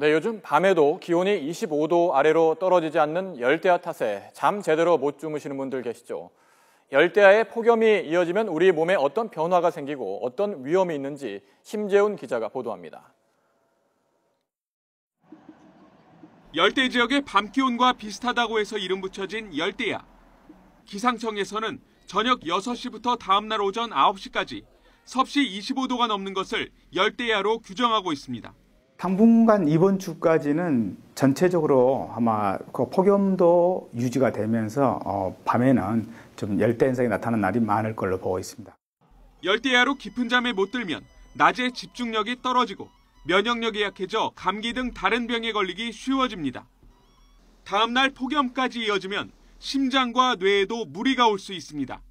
네, 요즘 밤에도 기온이 25도 아래로 떨어지지 않는 열대야 탓에 잠 제대로 못 주무시는 분들 계시죠. 열대야의 폭염이 이어지면 우리 몸에 어떤 변화가 생기고 어떤 위험이 있는지 심재훈 기자가 보도합니다. 열대 지역의 밤 기온과 비슷하다고 해서 이름 붙여진 열대야. 기상청에서는 저녁 6시부터 다음날 오전 9시까지 섭씨 25도가 넘는 것을 열대야로 규정하고 있습니다. 당분간 이번 주까지는 전체적으로 아마 그 폭염도 유지가 되면서 어, 밤에는 좀 열대 현상이 나타나는 날이 많을 걸로 보고 있습니다. 열대야로 깊은 잠에 못 들면 낮에 집중력이 떨어지고 면역력이 약해져 감기 등 다른 병에 걸리기 쉬워집니다. 다음 날 폭염까지 이어지면 심장과 뇌에도 무리가 올 수 있습니다.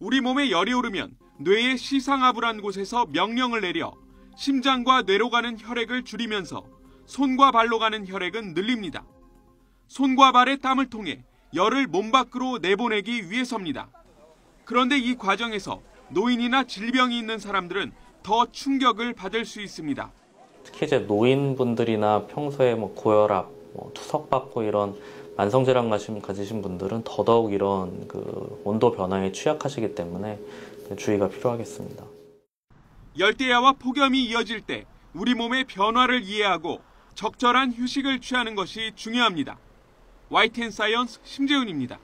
우리 몸에 열이 오르면 뇌의 시상하부란 곳에서 명령을 내려 심장과 뇌로 가는 혈액을 줄이면서 손과 발로 가는 혈액은 늘립니다. 손과 발의 땀을 통해 열을 몸 밖으로 내보내기 위해서입니다. 그런데 이 과정에서 노인이나 질병이 있는 사람들은 더 충격을 받을 수 있습니다. 특히 이제 노인분들이나 평소에 뭐 고혈압, 뭐 투석받고 이런 만성질환 가지신 분들은 더더욱 이런 그 온도 변화에 취약하시기 때문에 주의가 필요하겠습니다. 열대야와 폭염이 이어질 때 우리 몸의 변화를 이해하고 적절한 휴식을 취하는 것이 중요합니다. YTN 사이언스 심재훈입니다.